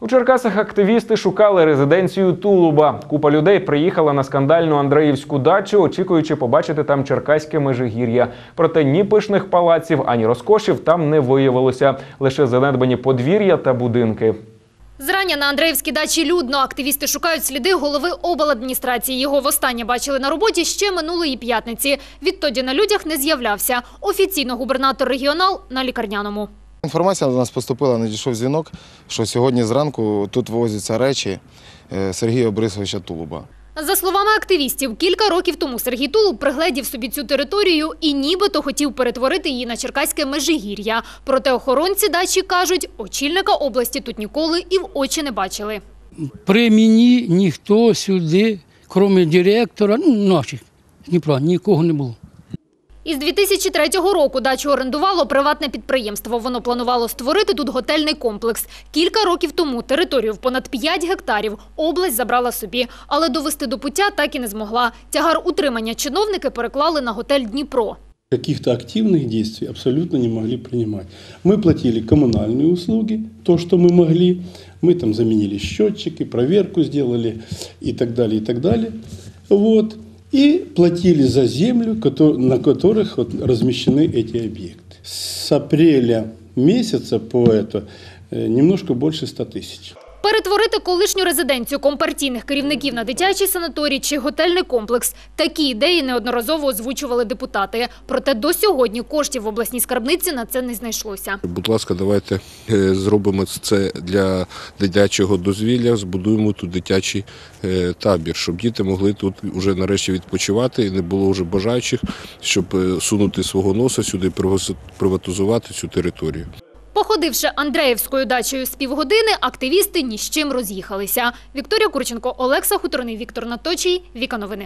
У Черкасах активісти шукали резиденцію Тулуба. Купа людей приїхала на скандальну Андреївську дачу, очікуючи побачити там черкаське межигір'я. Проте ні пишних палаців, ані розкошів там не виявилося. Лише занедбані подвір'я та будинки. Зрання на Андреївській дачі людно. Активісти шукають сліди голови обладміністрації. Його востаннє бачили на роботі ще минулої п'ятниці. Відтоді на людях не з'являвся. Офіційно губернатор регіонал на лікарняному. Інформація до нас поступила, надійшов дзвінок, що сьогодні зранку тут вивозяться речі е, Сергія Борисовича Тулуба. За словами активістів, кілька років тому Сергій Тулуб пригледів собі цю територію і нібито хотів перетворити її на черкаське межигір'я. Проте охоронці дачі кажуть, очільника області тут ніколи і в очі не бачили. При мені ніхто сюди, крім директора, ну, наших Дніпра, нікого не було. Із 2003 року дачу орендувало приватне підприємство. Воно планувало створити тут готельний комплекс. Кілька років тому територію в понад 5 гектарів область забрала собі, але довести до пуття так і не змогла. Тягар утримання чиновники переклали на готель Дніпро. Каких-то активных действий абсолютно не могли принимать. Мы платили коммунальные услуги, то, что мы могли. Мы там заменили счетчики, проверку сделали и так далее, и так далее. Вот. И платили за землю, кото- на которых вот размещены эти объекты. С апреля месяца по это э, немножко больше 100 тысяч. Перетворити колишню резиденцію компартійних керівників на дитячий санаторій чи готельний комплекс. Такі ідеї неодноразово озвучували депутати. Проте до сьогодні коштів в обласній скарбниці на це не знайшлося. Будь ласка, давайте е, зробимо це для дитячого дозвілля, збудуємо тут дитячий е, табір, щоб діти могли тут уже нарешті відпочивати і не було вже бажаючих, щоб е, сунути свого носа сюди, приватизувати цю територію. Походивши Андреївською дачею з півгодини, активісти ні з чим роз'їхалися. Вікторія Курченко, Олекса Хуторний, Віктор Наточій, Віка Новини.